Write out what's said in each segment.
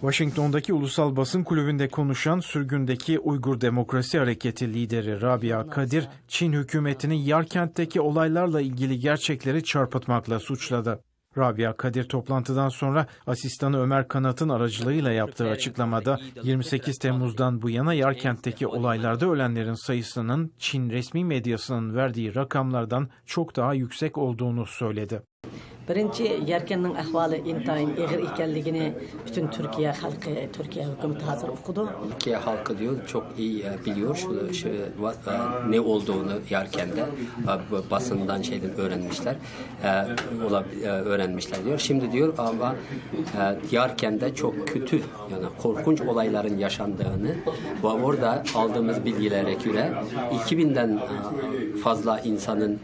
Washington'daki Ulusal Basın Kulübü'nde konuşan sürgündeki Uygur Demokrasi Hareketi lideri Rabia Kadir, Çin hükümetini Yarkent'teki olaylarla ilgili gerçekleri çarpıtmakla suçladı. Rabia Kadir toplantıdan sonra asistanı Ömer Kanat'ın aracılığıyla yaptığı açıklamada 28 Temmuz'dan bu yana Yarkent'teki olaylarda ölenlerin sayısının Çin resmi medyasının verdiği rakamlardan çok daha yüksek olduğunu söyledi. Birinchi yarkanning ahvoli intayin ig'ir ekanligini butun turkiya xalqi turkiya hukumati hozir uqidi Türkiye halkı diyor çok iyi e, biliyor şu, şu, e, ne olduğunu Yarken'de e, basından şeyden öğrenmişler öğrenmişler diyor. Şimdi diyor ama Yarken'de çok kötü yani korkunç olayların yaşandığını ve orada aldığımız bilgilere göre 2000'den e, fazla insanın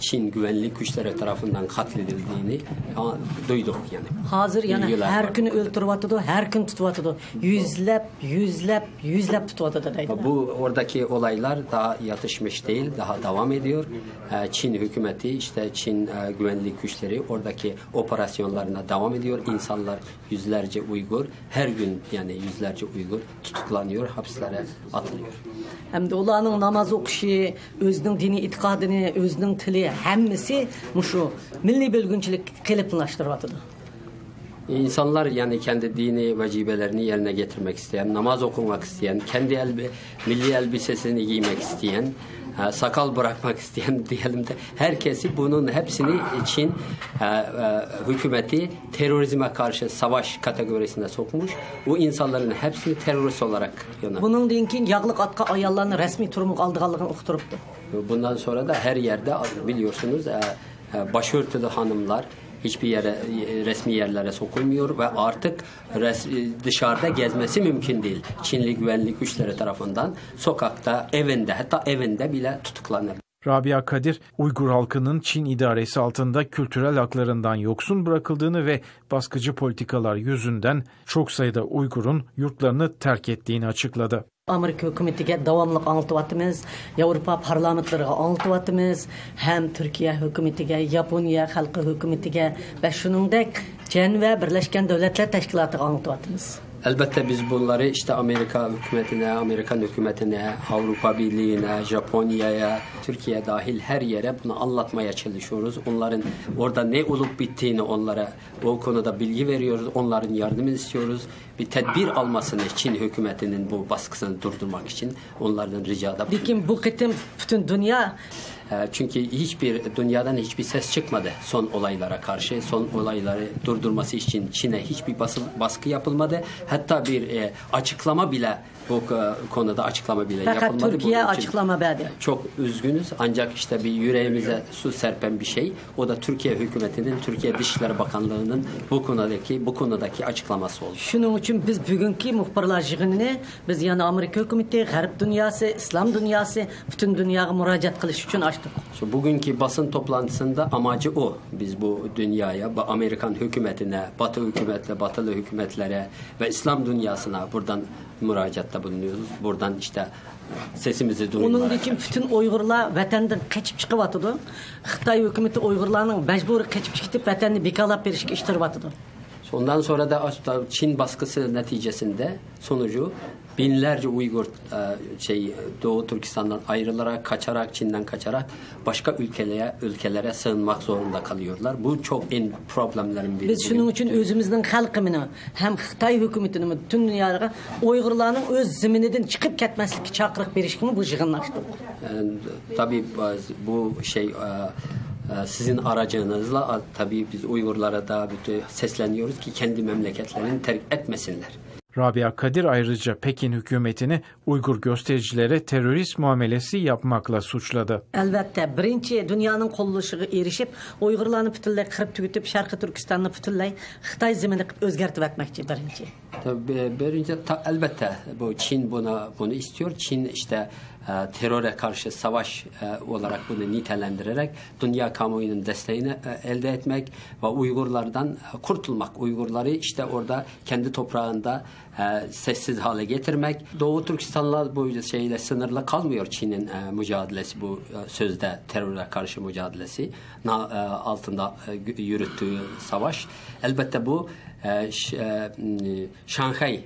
Çin güvenlik güçleri tarafından katledildiğini e, duyduk yani. hozir yana Bilgiler har var. o'ltiryotidi har kun tutyotidi yuzlab yuzlab yuzlab tutyotidi deydi Bu oradaki olaylar daha yatışmış değil, daha devam ediyor. Çin hükümeti, işte Çin e, güvenlik güçleri oradaki operasyonlarına devam ediyor. İnsanlar yüzlerce Uygur, her gün yani yüzlerce Uygur tutuklanıyor, hapislere atılıyor. hamda ularning namoz o'qishi o'zining diniy e'tiqodini o'zining tili hammasi mushu milliy bo'lgunchilik qiliblashtiribyotidi İnsanlar yani kendi dini vecibelerini yerine getirmek isteyen, namaz okumak isteyen, kendi elbi, milli elbisesini giymek isteyen, e, sakal bırakmak isteyen diyelim de herkesi bunun hepsini Çin e, e, hükümeti terörizme karşı savaş kategorisine sokmuş. Bu insanların hepsini terörist olarak yana. buningdan keyin yog'liq otqa ayollarni rasmiy turmuq oldiganligini uqtiribdi Bundan sonra da her yerde biliyorsunuz e, e, başörtülü hanımlar hiçbir yere e, resmi yerlere sokulmuyor ve artık res- dışarıda gezmesi mümkün değil. Çinli güvenlik güçleri tarafından sokakta, evinde hatta evinde bile tutuklanır. Rabia Kadir, Uygur halkının Çin idaresi altında kültürel haklarından yoksun bırakıldığını ve baskıcı politikalar yüzünden çok sayıda Uygur'un yurtlarını terk ettiğini açıkladı. Америка үкіметіге давамлық еуропа Европа парламентларға аңылтыватымыз, һәм Түркия үкіметіге, Япония халқы үкіметіге бәшініңдек Жән вә Бірләшкен Дәулетлер Тәшкілатыға аңылтыватымыз. Elbette biz bunları işte Amerika hükümetine, Amerikan hükümetine, Avrupa Birliği'ne, Japonya'ya, Türkiye dahil her yere bunu anlatmaya çalışıyoruz. Onların orada ne olup bittiğini onlara o konuda bilgi veriyoruz. Onların yardımını istiyoruz. Bir tedbir almasını Çin hükümetinin bu baskısını durdurmak için onlardan ricada lekin bu qitim butun dunyo e, Çünkü hiçbir dünyadan hiçbir ses çıkmadı son olaylara karşı. Son olayları durdurması için Çin'e hiçbir basıl, baskı yapılmadı. Hatta bir e, açıklama bile bu e, konuda açıklama bile faqat yapılmadı. Bunun için ochiqlama berdi Çok üzgünüz ancak işte bir yüreğimize su serpen bir şey. O da Türkiye hükümetinin, Türkiye Dışişleri Bakanlığı'nın bu konudaki bu konudaki açıklaması oldu. shuning uchun biz bugungi muxbirlar yig'inini biz yana amerika hukumati g'arb dunyosi islom dunyosi butun dunyoga murojaat qilish uchun ochdik Şu bugünkü basın toplantısında amacı o. Biz bu dünyaya, Amerikan hükümetine, Batı hükümetle, Batılı hükümetlere ve İslam dünyasına buradan müracaatta bulunuyoruz. Buradan işte sesimizi duyurmak. Onun için bütün Uygurlar vatandan kaçıp çıkıvatıdı. Xitay hükümeti Uygurlarının mecburi kaçıp çıkıp vatanını bekalap verişke iştirivatıdı. Ondan sonra da Çin baskısı neticesinde sonucu binlerce Uygur e, şey Doğu Türkistan'dan ayrılarak, kaçarak, Çin'den kaçarak başka ülkelere ülkelere sığınmak zorunda kalıyorlar. Bu çok en problemlerin biri. Biz şunun için özümüzün halkımını hem Xitay hükümetini bütün dünyaya Uygurlarının öz zimininden çıkıp ketmeslik çakırık verişkini bu yığınlaştık. Yani, tabii bazı- bu şey e, e, sizin aracınızla e, tabii biz Uygurlara da bütün sesleniyoruz ki kendi memleketlerini terk etmesinler. Rabia Kadir ayrıca Pekin hükümetini Uygur göstericilere terörist muamelesi yapmakla suçladı. Albatta, birinchi dunyoning qo'llashiga erishib, Uyg'urlarni butunlay qirib tugitib, Sharqiy Turkistonni butunlay Xitoy zimini qilib o'zgartib etmoqchi birinchi. Tabii birinci ta- elbette bu Çin buna bunu istiyor. Çin işte teröre karşı savaş e, olarak bunu nitelendirerek dünya kamuoyunun desteğini e, elde etmek ve Uygurlardan e, kurtulmak. Uygurları işte orada kendi toprağında e, sessiz hale getirmek. Doğu Türkistan'la bu şeyle sınırlı kalmıyor Çin'in e, mücadelesi bu e, sözde teröre karşı mücadelesi. E, altında e, yürüttüğü savaş. Elbette bu e, e, Şanghay e,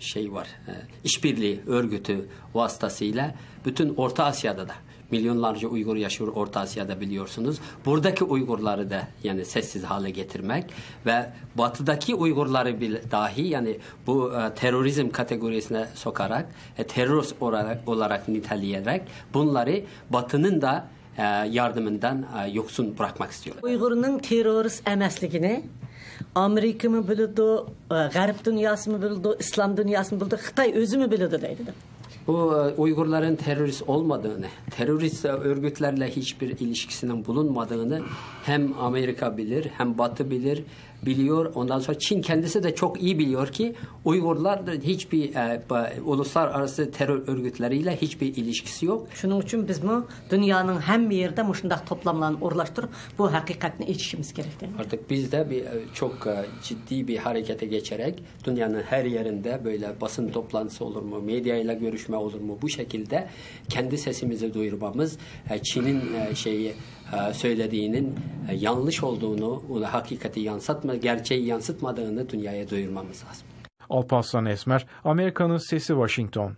şey var. E, işbirliği örgütü vasıtasıyla bütün Orta Asya'da da milyonlarca Uygur yaşıyor Orta Asya'da biliyorsunuz. Buradaki Uygurları da yani sessiz hale getirmek ve batıdaki Uygurları bile dahi yani bu e, terörizm kategorisine sokarak e, terörist olarak, olarak niteleyerek bunları batının da e, yardımından e, yoksun bırakmak istiyorlar. Uyg'urning terrorist emasligini Amerika mı biladi, e, G'arb dunyosi mi biladi, islom dunyosi mi biladi, Xitoy o'zi mi biladi deydi. Bu e, Uygurların terörist olmadığını, terörist örgütlerle hiçbir ilişkisinin bulunmadığını hem Amerika bilir, hem Batı bilir, biliyor. Ondan sonra Çin kendisi de çok iyi biliyor ki Uygurlar hiçbir e, uluslararası terör örgütleriyle hiçbir ilişkisi yok. Shuning uchun biz bu dunyoning hamma yerida mushundaq to'plamlarni o'rlashtirib bu haqiqatni eshitishimiz kerak. deydi. Artık biz de bir e, çok e, ciddi bir harekete geçerek dünyanın her yerinde böyle basın toplantısı olur mu, medyayla görüşme olur mu bu şekilde kendi sesimizi duyurmamız, e, Çin'in şeyi söylediğinin yanlış olduğunu, hakikati yansıtma, gerçeği yansıtmadığını dünyaya duyurmamız lazım. Alparslan Esmer, Amerika'nın Sesi Washington.